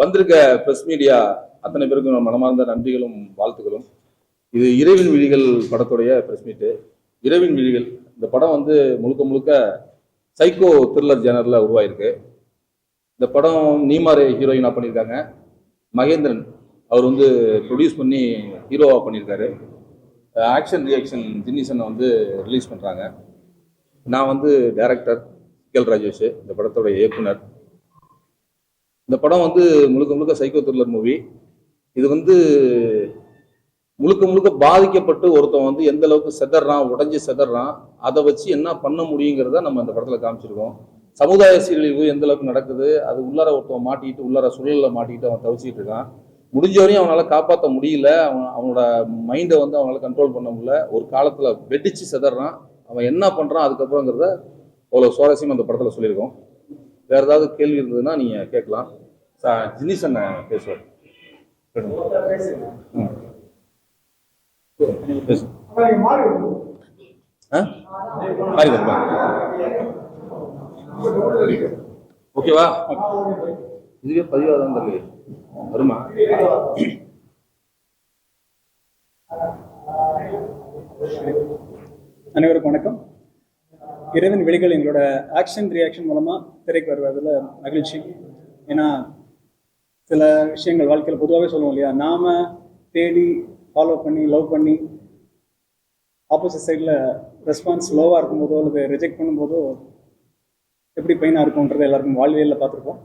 வந்திருக்க press media அத்தனை பேருக்கும் மனமார்ந்த நன்றிகளும் வாழ்த்துக்களும். இது இரவின் விழிகள் படத்துடைய பிரஸ் மீட்டு இரவின் விழிகள். இந்த படம் வந்து முழுக்க முழுக்க சைக்கோ த்ரில்லர் ஜேனரில் உருவாயிருக்கு. இந்த படம் நீமாரே ஹீரோயினாக பண்ணியிருக்காங்க. மகேந்திரன். அவர் வந்து ப்ரொடியூஸ் பண்ணி ஹீரோவாக பண்ணியிருக்காரு. ஆக்ஷன் ரியாக்ஷன் ஜின்னிசனை வந்து ரிலீஸ் பண்ணுறாங்க நான் வந்து டைரக்டர் கேல் ராஜேஷ் இந்த படத்தோட இயக்குனர். இந்த படம் வந்து முழுக்க முழுக்க சைக்கோ த்ரில்லர் மூவி இது வந்து முழுக்க முழுக்க பாதிக்கப்பட்டு ஒருத்தன் வந்து எந்த அளவுக்கு செதறான் உடஞ்சி செதறான் அதை வச்சு என்ன பண்ண முடியுங்கிறத நம்ம இந்த படத்தில் காமிச்சிருக்கோம். சமுதாய சீரழிவு எந்த அளவுக்கு நடக்குது அது உள்ளார ஒருத்தன் மாட்டிக்கிட்டு உள்ளார சூழலில் மாட்டிக்கிட்டு அவன் தவிச்சிட்டு இருக்கான். முடிஞ்ச வரையும் அவனால் காப்பாற்ற முடியல அவன் அவனோட மைண்டை வந்து அவனால் கண்ட்ரோல் பண்ண முடியல. ஒரு காலத்தில் வெடிச்சு செதறான் அவன் என்ன பண்ணுறான் அதுக்கப்புறங்கிறத அவ்வளோ சுவாரஸ்யம் அந்த படத்தில் சொல்லியிருக்கோம். வேறு ஏதாவது கேள்வி இருந்ததுன்னா நீங்கள் கேட்கலாம். ச- ஜினிஸ் அண்ணன் பேசுவார். ஓகேவா? இதுவே பதிவாதான் தம்பி. வருமா? அனைவருக்கும் வணக்கம். இரவின் வெளிகள் எங்களோட ஆக்ஷன் ரியாக்ஷன் மூலமாக திரைக்கு வருவதில் மகிழ்ச்சி. ஏன்னா சில விஷயங்கள் வாழ்க்கையில் பொதுவாகவே சொல்லுவோம் இல்லையா? நாம தேடி ஃபாலோ பண்ணி லவ் பண்ணி ஆப்போசிட் சைடில் ரெஸ்பான்ஸ் லோவாக இருக்கும்போதோ அல்லது ரிஜெக்ட் பண்ணும்போதோ எப்படி பெயினாக இருக்கும்ன்றது எல்லாருக்கும் வாழ்வியலில் பார்த்துருப்போம்.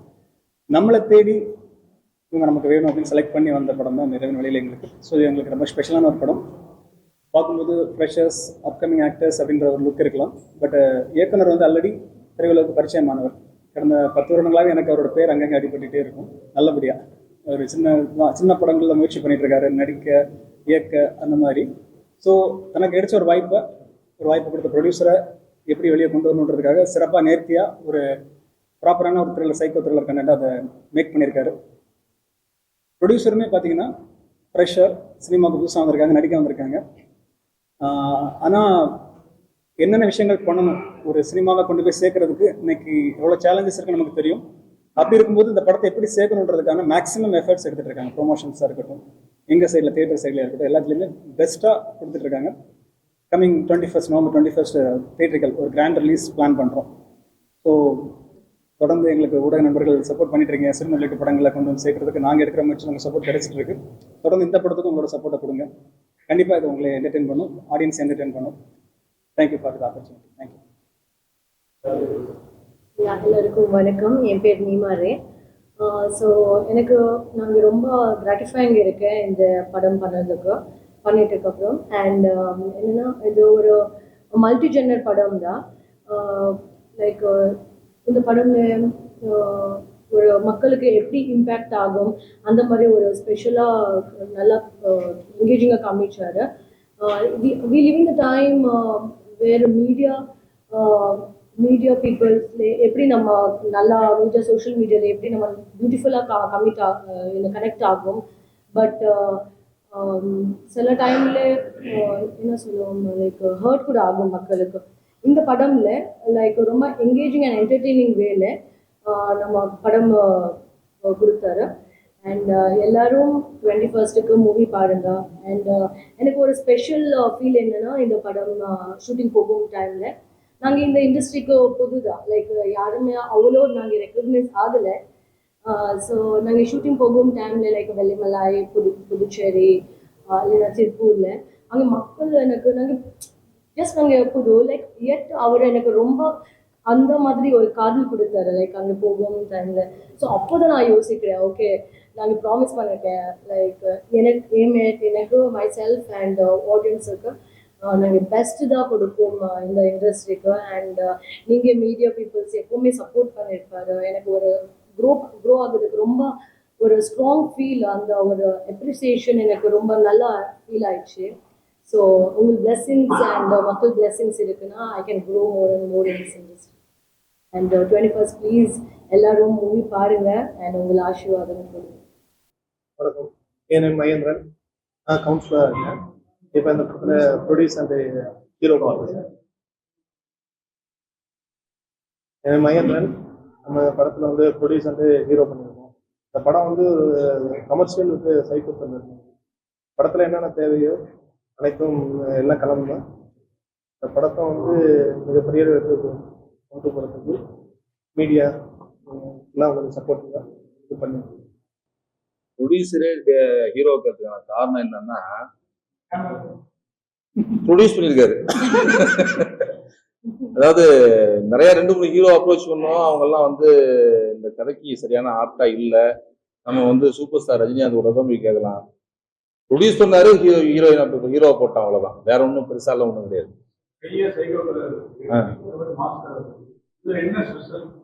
நம்மளை தேடி இவங்க நமக்கு வேணும் அப்படின்னு செலக்ட் பண்ணி வந்த படம் தான் இந்த இரவின் வெளியில் எங்களுக்கு. ஸோ இது எங்களுக்கு ரொம்ப ஸ்பெஷலான ஒரு படம். பார்க்கும்போது ஃப்ரெஷர்ஸ் அப்கமிங் ஆக்டர்ஸ் அப்படின்ற ஒரு லுக் இருக்கலாம். பட் இயக்குனர் வந்து ஆல்ரெடி திரையுலகுக்கு பரிச்சயமானவர். கடந்த பத்து வருடங்களாக எனக்கு அவரோட பேர் அங்கங்கே அடிபட்டுகிட்டே இருக்கும். நல்லபடியாக ஒரு சின்ன சின்ன படங்களில் முயற்சி பண்ணிகிட்ருக்காரு நடிக்க இயக்க அந்த மாதிரி. ஸோ தனக்கு கிடைச்ச ஒரு வாய்ப்பை ஒரு வாய்ப்பு கொடுத்த ப்ரொடியூசரை எப்படி வெளியே கொண்டு வரணுன்றதுக்காக சிறப்பாக நேர்த்தியாக ஒரு ப்ராப்பரான ஒரு த்ரில்லர் சைக்கோ த்ரில்லர் கண்டென்ட் அதை மேக் பண்ணியிருக்காரு. ப்ரொடியூசருமே பார்த்தீங்கன்னா ப்ரெஷர் சினிமாவுக்கு புதுசாக வந்திருக்காங்க நடிக்க வந்திருக்காங்க. ஆனால் என்னென்ன விஷயங்கள் பண்ணணும்? ஒரு சினிமாவை கொண்டு போய் சேர்க்கறதுக்கு இன்னைக்கு எவ்வளோ சேலஞ்சஸ் இருக்குன்னு நமக்கு தெரியும். அப்படி இருக்கும்போது இந்த படத்தை எப்படி சேர்க்கணுன்றதுக்கான மேக்ஸிமம் எஃபர்ட்ஸ் எடுத்துகிட்டு இருக்காங்க. ப்ரொமோஷன்ஸாக இருக்கட்டும் எங்கள் சைடில் தியேட்டர் சைடில் இருக்கட்டும் எல்லாத்துலேயுமே பெஸ்ட்டாக கொடுத்துட்டு இருக்காங்க. Coming twenty first November twenty first theatrical ஒரு கிராண்ட் ரிலீஸ் பிளான் பண்ணுறோம் ஸோ தொடர்ந்து எங்களுக்கு ஊடக நண்பர்கள் சப்போர்ட் பண்ணிட்டு இருக்கீங்க. சினிமா ரிலேட்டட் படங்களை கொண்டு வந்து சேர்க்கறதுக்கு நாங்கள் எடுக்கிற முயற்சி உங்களுக்கு சப்போர்ட் கிடைச்சிட்டு இருக்கு. தொடர்ந்து இந்த படத்துக்கும் உங்களோட சப்போர்ட்டை கொடுங்க. கண்டிப்பாக இது உங்களை என்டர்டெயின் பண்ணும். ஆடியன்ஸ் என்டர்டெயின் பண்ணும். Thank you for the opportunity thank you எல்லாருக்கும் வணக்கம். என் பேர் நீமாரே ஸோ எனக்கு நாங்கள் ரொம்ப கிராட்டிஃபைங் இருக்கேன் இந்த படம் பண்ணதுக்கு பண்ணிட்டு அப்புறம் அண்ட் um, என்னன்னா இது ஒரு மல்டி ஜென்னர் படம் தான் லைக் இந்த படம்ல ஒரு மக்களுக்கு எப்படி இம்பேக்ட் ஆகும் அந்த மாதிரி ஒரு ஸ்பெஷலாக நல்லா என்கேஜிங்காக காமிச்சாரு. வி லிவிங் த டைம் வேறு மீடியா மீடியா பீப்புள்ஸ்ல எப்படி நம்ம நல்லா மீடியா சோஷியல் மீடியாவில் எப்படி நம்ம பியூட்டிஃபுல்லாக கமிட் ஆ கனெக்ட் ஆகும். பட் uh, um, சில டைமில் uh, என்ன சொல்லுவோம் லைக் ஹர்ட் கூட ஆகும் மக்களுக்கு. இந்த படம்ல லைக் ரொம்ப என்கேஜிங் அண்ட் என்டர்டெய்னிங் வேல நம்ம படம் uh, கொடுத்தாரு. அண்ட் uh, எல்லாரும் டுவெண்ட்டி ஃபர்ஸ்ட்டுக்கு மூவி பாருங்க அண்ட் uh, எனக்கு ஒரு ஸ்பெஷல் ஃபீல் uh, என்னன்னா இந்த படம் ஷூட்டிங் போகும் டைம்ல நாங்கள் இந்த இண்டஸ்ட்ரிக்கு புதுதான் லைக் யாருமே அவ்வளோ நாங்கள் ரெக்கக்னைஸ் ஆகலை. ஸோ நாங்கள் ஷூட்டிங் போகும் டைம்ல லைக் வெள்ளிமலாய் புது புதுச்சேரி இல்லைன்னா திருப்பூர்ல அங்கே மக்கள் எனக்கு நாங்கள் ஜஸ்ட் நாங்கள் புது லைக் எட் அவர் எனக்கு ரொம்ப அந்த மாதிரி ஒரு காதல் கொடுத்தாரு. லைக் அங்கே போகும் டைம்ல ஸோ அப்போதான் நான் யோசிக்கிறேன் ஓகே நாங்கள் ப்ராமிஸ் பண்ணிட்டேன் லைக் எனக்கு ஏமேட் எனக்கு மை செல்ஃப் அண்ட் ஆடியன்ஸுக்கு நாங்கள் பெஸ்ட்டு தான் கொடுப்போம் uh, இந்த இண்டஸ்ட்ரிக்கு அண்ட் நீங்கள் மீடியா பீப்புள்ஸ் எப்பவுமே சப்போர்ட் பண்ணியிருப்பாரு எனக்கு ஒரு க்ரோ க்ரோ ஆகுறதுக்கு ரொம்ப ஒரு ஸ்ட்ராங் ஃபீல் அந்த ஒரு அப்ரிசியேஷன் எனக்கு ரொம்ப நல்லா ஃபீல் ஆயிடுச்சு. ஸோ உங்கள் பிளெஸ்ஸிங்ஸ் அண்ட் uh, மக்கள் பிளெஸ்ஸிங்ஸ் இருக்குன்னா I can grow more and more in this industry and twenty first please எல்லாரும் மூவி பாருங்க. அண்ட் உங்கள் ஆசீர்வாதம் கொடுங்க. வணக்கம். N M Mahendran. நான் கவுன்சிலராக இருக்கேன். இப்போ இந்த படத்தில் ப்ரொடியூஸ் அண்ட் ஹீரோ பார்க்குறேன் என் மகேந்திரன் நம்ம படத்தில் வந்து ப்ரொடியூஸ் அண்ட் ஹீரோ பண்ணியிருக்கோம். இந்த படம் வந்து ஒரு கமர்ஷியல் வந்து சைக்கோ த்ரில்லர் படத்தில் என்னென்ன தேவையோ அனைத்தும் எல்லாம் கலந்து இந்த படத்தை வந்து மிகப்பெரிய கொண்டு போகிறதுக்கு மீடியா எல்லாம் உங்களுக்கு சப்போர்ட்டிவாக இது பண்ணி ப்ரொடியூசரே ஹீரோ இருக்கிறதுக்கான காரணம் என்னன்னா ப்ரொடியூஸ் பண்ணியிருக்காரு அதாவது நிறைய ரெண்டு மூணு ஹீரோ அப்ரோச் பண்ணோம். அவங்க எல்லாம் வந்து இந்த கதைக்கு சரியான ஆப்டா இல்ல. நம்ம வந்து சூப்பர் ஸ்டார் கூட தான் போய் கேட்கலாம். ப்ரொடியூஸ் பண்ணாரு ஹீரோ ஹீரோயின் ஹீரோ போட்டான் அவ்வளவுதான். வேற ஒன்றும் பெருசாலாம் ஒன்றும் கிடையாது.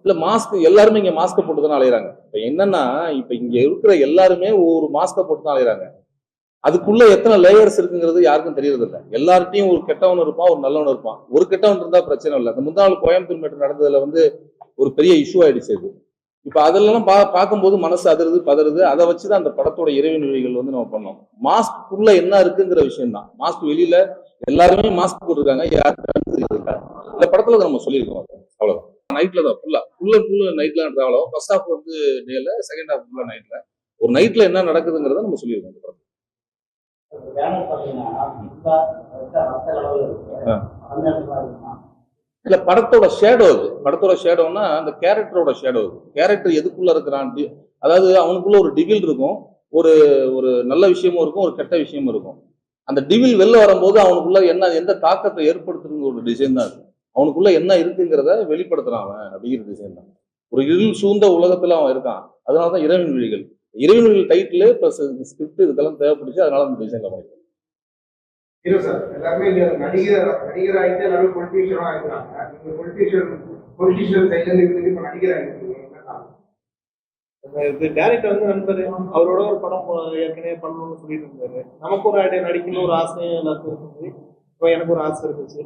இல்ல மாஸ்க் எல்லாருமே இங்க மாஸ்க் போட்டு தான் அலையிறாங்க. இப்ப என்னன்னா இப்ப இங்க இருக்கிற எல்லாருமே ஒரு மாஸ்க போட்டு தான் அலையிறாங்க. அதுக்குள்ள எத்தனை லேயர்ஸ் இருக்குங்கிறது யாருக்கும் தெரியறது இல்ல. எல்லார்ட்டையும் ஒரு கெட்டவன் இருப்பான் ஒரு நல்லவன் இருப்பான். ஒரு கெட்டவன் இருந்தா பிரச்சனை இல்லை. அந்த முந்தா நாள் கோயம்புத்தூர் மேட்டர் நடந்ததுல வந்து ஒரு பெரிய இஷ்யூ ஆயிடுச்சு அது இப்ப அதெல்லாம் பா பார்க்கும்போது மனசு அதிருது பதறுது. அதை வச்சுதான் அந்த படத்தோட இறைவன் வழிகள் வந்து நம்ம பண்ணோம். மாஸ்க்குள்ள என்ன இருக்குங்கிற விஷயம் தான் மாஸ்க் வெளியில எல்லாருமே மாஸ்க் போட்டிருக்காங்க. யாருக்கு தெரியல இந்த படத்துல நம்ம சொல்லியிருக்கோம். அவ்வளவுதான். நைட்ல தான் ஃபுல்லா ஃபுல் ஃபுல்ல நைட்ல டிராவல் ஆகும். ஃபர்ஸ்ட் ஹாஃப் வந்து டேல செகண்ட் ஹாஃப் ஃபுல்லா நைட்ல ஒரு நைட்ல என்ன நடக்குதுங்கிறத நம்ம சொல்லியிருக்கோம் அந்த படத்தில். இல்ல படத்தோட ஷேடோ அது. படத்தோட ஷேடோன்னா அந்த கேரக்டரோட ஷேடோ அது. கேரக்டர் எதுக்குள்ள இருக்கிறான் அதாவது அவனுக்குள்ள ஒரு டிவில் இருக்கும். ஒரு ஒரு நல்ல விஷயமும் இருக்கும் ஒரு கெட்ட விஷயமும் இருக்கும். அந்த டிவில் வெளில வரும்போது அவனுக்குள்ள என்ன எந்த தாக்கத்தை ஏற்படுத்துங்கிற ஒரு டிசைன் தான் அது. அவனுக்குள்ள என்ன இருக்குங்கிறத வெளிப்படுத்துறான் அவன் அப்படிங்கிற டிசைன் தான். ஒரு இருள் சூழ்ந்த உலகத்துல அவன் இருக்கான். அதனாலதான் இறைவன் விழிகள். இறைவன் விழிகள் டைட்டில் பிளஸ் ஸ்கிரிப்ட் இதுக்கெல்லாம் தேவைப்படுச்சு. அதனால அந்த டிசைன்ல பண்ணிருக்கோம்? இது டேரக்டர் வந்து நண்பர் அவரோட ஒரு படம் ஏற்கனவே பண்ணணும்னு சொல்லிட்டு இருந்தாரு. நமக்கு ஒரு ஐடியா நடிக்கணும் ஒரு ஆசையும் எல்லாருக்கும் இருந்துச்சு இப்போ எனக்கு ஒரு ஆசை இருந்துச்சு.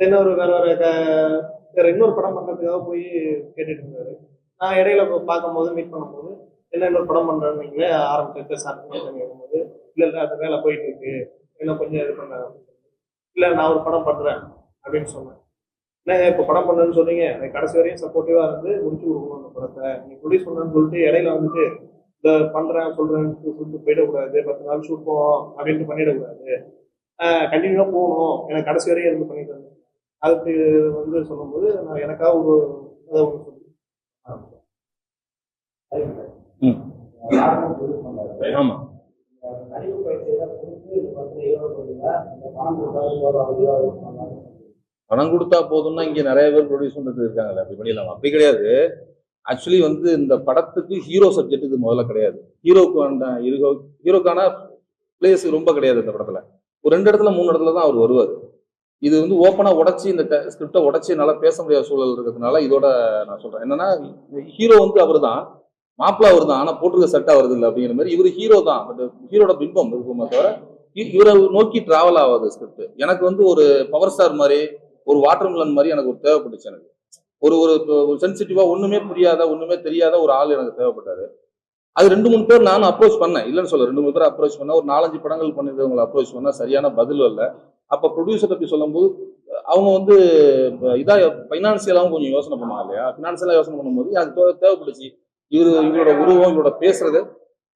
இன்னொரு வேற வேற வேற இன்னொரு படம் பண்றதுக்காக போய் கேட்டுட்டு இருந்தாரு. நான் இடையில பார்க்கும்போது மீட் பண்ணும்போது என்ன இன்னொரு படம் பண்றேன்னு நீங்களே ஆரம்பிச்சு ஸ்டார்ட் பண்ணி கேட்கும்போது இல்ல இல்ல அது வேலை போயிட்டு இருக்கு என்ன கொஞ்சம் இது பண்ண. இல்ல நான் ஒரு படம் பண்றேன். அப்படின்னு சொன்னேன். என்ன இப்போ படம் பண்ணுன்னு சொன்னீங்க. எனக்கு கடைசி வரையும் சப்போர்ட்டிவா இருந்து முடிச்சு கொடுக்கணும் அந்த படத்தை. நீ ப்ரொடியூஸ் பண்ணேன்னு சொல்லிட்டு இடையில வந்துட்டு இந்த பண்றேன் சொல்றேன்னு சொல்லிட்டு போயிடக்கூடாது. பத்து நாள் ஷூட் போவோம். அப்படின்ட்டு பண்ணிடக்கூடாது. கண்டினியூவா போகணும். எனக்கு கடைசி வரையும் இருந்து பண்ணிட்டு இருந்தேன். அதுக்கு வந்து சொல்லும்போது நான் எனக்காக ஒரு அதை ஒன்று சொல்லி ம். ஆமா பணம் கொடுத்தா போதும்னா இங்கே நிறைய பேர் ப்ரொடியூஸ் பண்ணிட்டு இருக்காங்களே அப்படி பண்ணிடலாம். அப்படி கிடையாது. ஆக்சுவலி வந்து இந்த படத்துக்கு ஹீரோ சப்ஜெக்ட் இது முதல்ல கிடையாது. ஹீரோக்கு ஹீரோ ஹீரோக்கான பிளேஸ் ரொம்ப கிடையாது இந்த படத்தில். ஒரு ரெண்டு இடத்துல மூணு இடத்துல தான் அவர் வருவார். இது வந்து ஓப்பனா உடச்சி இந்த ஸ்கிரிப்டை உடச்சி என்னால பேச முடியாத சூழல் இருக்கிறதுனால இதோட நான் சொல்றேன். என்னன்னா ஹீரோ வந்து அவர் தான் மாப்பிள்ள அவர் தான் ஆனா போட்டிருக்க சட்டை வருது இல்லை அப்படிங்கிற மாதிரி இவர் ஹீரோ தான். பட் ஹீரோட பிம்பம் இருக்குமே தவிர இவரை நோக்கி டிராவல் ஆகாது ஸ்கிரிப்ட் எனக்கு வந்து ஒரு பவர் ஸ்டார் மாதிரி ஒரு வாட்டர் மிலன் மாதிரி எனக்கு ஒரு தேவைப்பட்டுச்சு எனக்கு. ஒரு ஒரு ஒரு சென்சிட்டிவா ஒண்ணுமே புரியாத ஒண்ணுமே தெரியாத ஒரு ஆள் எனக்கு தேவைப்பட்டாரு. அது ரெண்டு மூணு பேர் நானும் அப்ரோச் பண்ணேன். இல்லைன்னு சொல்ல ரெண்டு மூணு பேர் அப்ரோச் பண்ணேன். ஒரு நாலஞ்சு படங்கள் பண்ணிருக்கவங்களை அப்ரோச் பண்ணா சரியான பதில் இல்லை அப்போ ப்ரொடியூசர் பற்றி சொல்லும்போது அவங்க வந்து இதாக ஃபைனான்சியலாகவும் கொஞ்சம் யோசனை பண்ணுவாங்க இல்லையா? ஃபினான்சியலா யோசனை பண்ணும்போது எனக்கு தேவைப்படுச்சு. இவர் இவரோட உருவம் இவரோட பேசுறது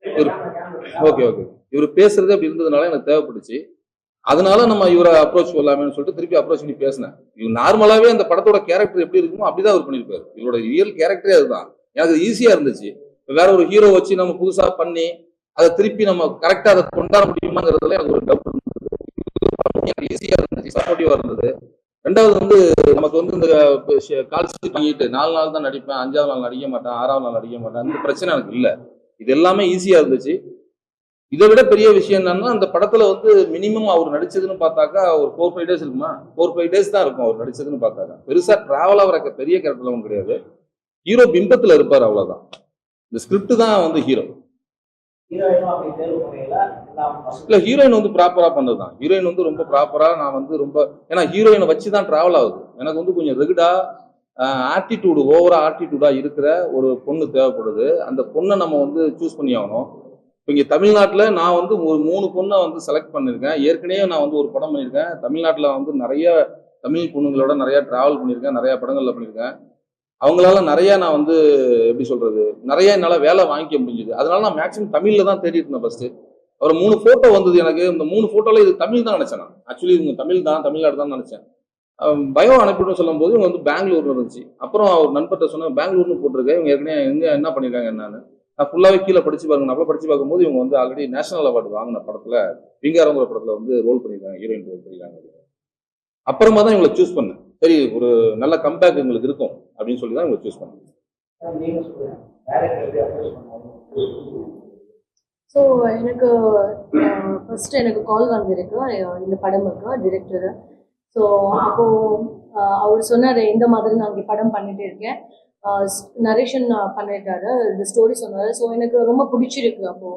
இவர் ஓகே ஓகே இவர் பேசுறது அப்படி இருந்ததுனால எனக்கு தேவைப்படுச்சு. அதனால நம்ம இவரை அப்ரோச் பண்ணலாமேன்னு சொல்லிட்டு திருப்பி அப்ரோச் பண்ணி பேசினேன். இவர் நார்மலாகவே அந்த படத்தோட கேரக்டர் எப்படி இருக்குமோ அப்படிதான் அவர் பண்ணியிருப்பாரு. இவரோட ரியல் கேரக்டரே அதுதான். எனக்கு ஈஸியாக இருந்துச்சு. வேற ஒரு ஹீரோ வச்சு நம்ம புதுசாக பண்ணி அதை திருப்பி நம்ம கரெக்டாக அதை கொண்டாட முடியுமாங்கிறதுல எனக்கு ஒரு டவுட் இருந்தது. ஈஸியா இருந்துச்சு சப்போர்ட்டிவா இருந்தது ரெண்டாவது வந்து நமக்கு வந்து இந்த கால் ஷீட் வாங்கிட்டு நாலு நாள் தான் நடிப்பேன் அஞ்சாவது நாள் நடிக்க மாட்டேன் ஆறாவது நாள் நடிக்க மாட்டேன் அந்த பிரச்சனை எனக்கு இல்லை. இது எல்லாமே ஈஸியா இருந்துச்சு. இதை விட பெரிய விஷயம் என்னன்னா அந்த படத்துல வந்து மினிமம் அவர் நடிச்சதுன்னு பார்த்தாக்கா ஒரு ஃபோர் ஃபைவ் டேஸ் இருக்குமா? ஃபோர் ஃபைவ் டேஸ் தான் இருக்கும் அவர் நடிச்சதுன்னு பார்த்தாக்கா. பெருசா டிராவல் ஆகிற பெரிய கேரக்டர்லாம் கிடையாது. ஹீரோ பிம்பத்துல இருப்பார் அவ்வளவுதான். இந்த ஸ்கிரிப்ட் தான் வந்து ஹீரோ இல்ல ஹீரோயின் வந்து ப்ராப்பரா பண்ணதுதான். ஹீரோயின் வந்து ரொம்ப ப்ராப்பரா நான் வந்து ரொம்ப ஏன்னா ஹீரோயினை வச்சு தான் டிராவல் ஆகுது. எனக்கு வந்து கொஞ்சம் ரெகுடா ஆட்டிடியூடு ஓவரா ஆட்டிடியூடா இருக்கிற ஒரு பொண்ணு தேவைப்படுது. அந்த பொண்ணை நம்ம வந்து சூஸ் பண்ணி ஆகணும். இப்போ இங்கே தமிழ்நாட்டில் நான் வந்து ஒரு மூணு பொண்ணை வந்து செலக்ட் பண்ணியிருக்கேன் ஏற்கனவே நான் வந்து ஒரு படம் பண்ணியிருக்கேன் தமிழ்நாட்டில் வந்து நிறைய தமிழ் பொண்ணுங்களோட நிறைய ட்ராவல் பண்ணியிருக்கேன் நிறையா படங்களில் பண்ணியிருக்கேன் அவங்களால நிறைய நான் வந்து எப்படி சொல்றது நிறைய என்னால் வேலை வாங்கிக்க முடிஞ்சுது. அதனால நான் மேக்ஸிமம் தமிழில் தான் தேடிட்டு இருந்தேன் ஃபர்ஸ்ட் ஒரு மூணு ஃபோட்டோ வந்தது எனக்கு. இந்த மூணு ஃபோட்டோல இது தமிழ் தான் நினைச்சேன் நான். ஆக்சுவலி இவங்க தமிழ் தான் தமிழ்நாடு தான் நினைச்சேன். அஹ் பயோ அனுப்பிட்டு சொல்லும் போது இவங்க வந்து பெங்களூர்னு இருந்துச்சு. அப்புறம் அவர் நண்பர்கிட்ட சொன்ன பெங்களூர்னு போட்டிருக்கேன் இவங்க ஏற்கனவே எங்கே என்ன பண்ணிருக்காங்க என்னன்னு? நான் ஃபுல்லாகவே கீழே படிச்சு பாருங்க. நான் படிச்சு பார்க்கும்போது இவங்க வந்து ஆல்ரெடி நேஷனல் அவார்டு வாங்கின படத்தில் விங்காரங்கிற படத்தில் வந்து ரோல் பண்ணியிருக்காங்க ஹீரோயின் ரோல் பண்ணியிருக்காங்க அப்புறமா தான் இவங்களை சூஸ் பண்ணேன். சரி ஒரு நல்ல கம்பேக் எங்களுக்கு இருக்கும் அப்படின்னு சொல்லி தான் இவங்களை சூஸ் பண்ணுவாங்க ஸோ எனக்கு ஃபர்ஸ்ட் எனக்கு கால் வந்திருக்கு. இந்த படமுக்கு டிரெக்டர் ஸோ அப்போ அஹ் அவர் சொன்னார் இந்த மாதிரி நான் இங்கே படம் பண்ணிட்டு இருக்கேன். நரேஷன் பண்ணிட்டாரு இந்த ஸ்டோரி சொன்னார். ஸோ எனக்கு ரொம்ப பிடிச்சிருக்கு அப்போ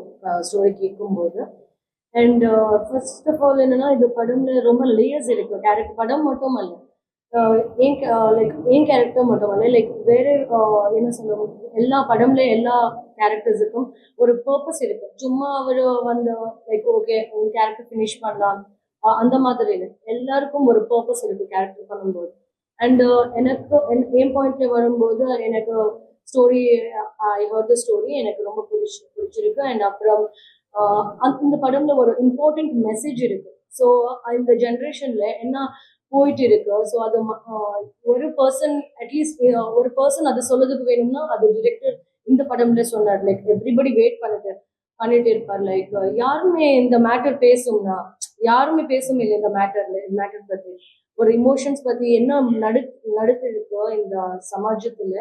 ஸ்டோரி கேட்கும்போது அண்ட் ஃபர்ஸ்ட் ஆஃப் ஆல் என்னன்னா இந்த படம்ல ரொம்ப லேயர்ஸ் இருக்கு. கேரக்டர் படம் மட்டும் அல்ல ஏன் லைக் ஏன் கேரக்டர் மட்டும் அல்ல லைக் வேற என்ன சொல்லுவோம் எல்லா படம்ல எல்லா கேரக்டர்ஸுக்கும் ஒரு பர்பஸ் இருக்கு. சும்மா அவர் வந்து லைக் ஓகே ஒரு கேரக்டர் ஃபினிஷ் பண்ணலாம். அந்த மாதிரி இல்லை. எல்லாருக்கும் ஒரு பர்பஸ் இருக்கு கேரக்டர் பண்ணும்போது. அண்ட் எனக்கு என்- பாயிண்ட்ல வரும்போது எனக்கு story I heard the story எனக்கு ரொம்ப பிடிச்சி பிடிச்சிருக்கு. அண்ட் அப்புறம் இந்த படம்ல ஒரு இம்பார்ட்டன்ட் மெசேஜ் இருக்கு. ஸோ இந்த ஜென்ரேஷன்ல என்ன போயிட்டு இருக்கு ஸோ அது ஒரு பர்சன் அட்லீஸ்ட் ஒரு பர்சன் அது சொல்லதுக்கு வேணும்னா அது டிரெக்டர் இந்த படம்ல சொன்னார். லைக் எவ்ரிபடி வெயிட் பண்ணிட்டு பண்ணிட்டு இருப்பார். லைக் யாருமே இந்த மேட்டர் பேசும்னா யாருமே பேசும் இல்லை இந்த மேட்டர்ல மேட்டர் பத்தி ஒரு இமோஷன்ஸ் பத்தி என்ன நடு நடத்து இருக்கோ இந்த சமாஜத்துல?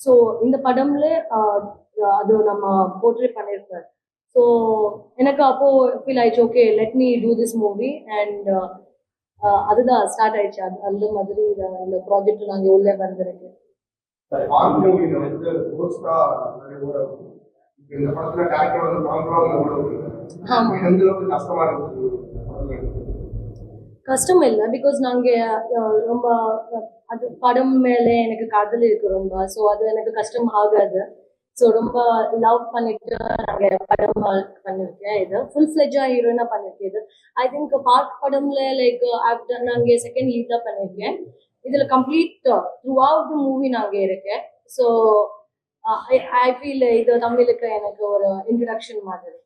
ஸோ இந்த படம்ல அது நம்ம போர்ட்ரேட் பண்ணியிருக்காரு. ஸோ எனக்கு அப்போ ஃபீல் ஆயிடுச்சு okay let me do this movie and அதுதான் ஸ்டார்ட் ஆயிடுச்சு. அது அந்த மாதிரி இந்த ப்ராஜெக்ட் நாங்கள் உள்ளே வந்திருக்கு. கஷ்டமா இல்லை பிகாஸ் நாங்கள் ரொம்ப அது படம் மேலே எனக்கு காதல் இருக்கு ரொம்ப. ஸோ அது எனக்கு கஷ்டம் ஆகாது. ஸோ ரொம்ப லவ் பண்ணிட்டு நாங்கள் படம் பண்ணியிருக்கேன் இது ஃபுல் ஃப்ளெஜாக ஹீரோயினாக பண்ணியிருக்கேன் இது. ஐ திங்க் பார்க் படம்ல லைக் ஆஃப்டர் நாங்கள் செகண்ட் லீட் தான் பண்ணியிருக்கேன் இதில் complete throughout the movie நாங்கள் இருக்கேன். ஸோ ஐ ஃபீல் இது தமிழுக்கு எனக்கு ஒரு இன்ட்ரடக்ஷன் மாதிரி.